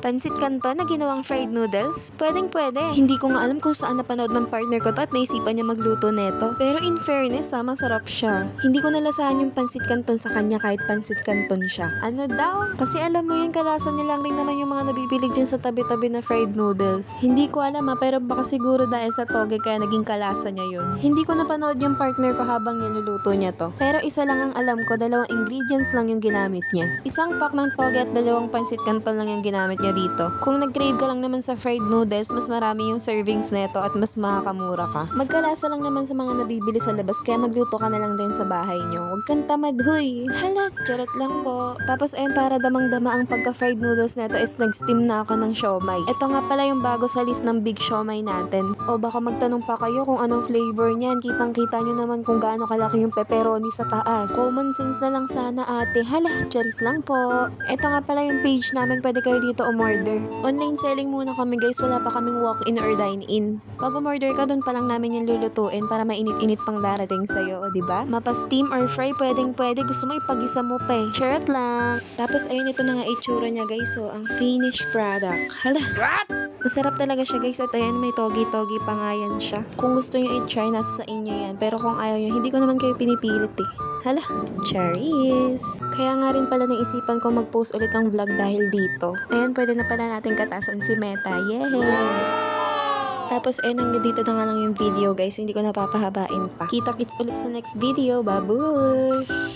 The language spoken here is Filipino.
Pansit kanto na ginawang fried noodles? Pwedeng pwede. Hindi ko nga alam kung saan napanood ng partner ko to at naisipan niya magluto neto. Pero in fairness, ha, masarap siya. Hindi ko nalasahan yung pansit kanton sa kanya kahit pansit kanton siya. Ano daw? Kasi alam mo yun, kalasan nilang rin naman yung mga nabibili dyan sa tabi-tabi na fried noodles. Hindi ko alam ha, pero baka siguro dahil sa toge kaya naging kalasa niya yun. Hindi ko napanood yung partner ko habang niluluto niya to. Pero isa lang ang alam ko, dalawang ingredients lang yung ginamit niya. Isang pack ng toge at dalawang pansit canton lang yung ginamit niya dito. Kung nag-crave ka lang naman sa fried noodles, mas marami yung servings neto at mas makakamura ka. Magkalasa lang naman sa mga nabibili sa labas, kaya magluto ka na lang din sa bahay niyo. Huwag kang tamad, huy. Hala, charot lang po. Tapos ayun, para damang-dama ang pagka-fried noodles neto is nag-steam na ako ng siomay. Ito nga pala yung bago sa list ng big siomay natin. O baka magtanong pa kayo kung anong flavor niyan. Kitang-kita nyo naman kung gaano kalaki yung pepperoni sa taas. Common sense na lang sana ate. Hala, charis lang po. Ito nga pala yung page namin. Pwede kayo dito umorder. Online selling muna kami guys. Wala pa kaming walk-in or dine-in. Pag umorder ka, doon pa lang namin yung lulutuin para mainit-init pang darating sa'yo. O, diba? Mapa steam or fry, pwedeng pwede. Gusto mo ipagisa mo pa eh. Charot lang. Tapos ayun, ito na nga itsura niya guys. So, ang finished product. Hala. Masarap talaga siya guys at ayan may togi-togi pa nga yan siya. Kung gusto nyo i-try nasa sa inyo yan. Pero kung ayaw nyo, hindi ko naman kayo pinipilit eh. Hala, cherries! Kaya nga rin pala naisipan ko mag-post ulit ng vlog dahil dito. Ayan, pwede na pala natin katasan si Meta. Yay! Tapos, ayun, hanggang dito na nga lang yung video guys. Hindi ko napapahabain pa. Kita-kits ulit sa next video. Babush!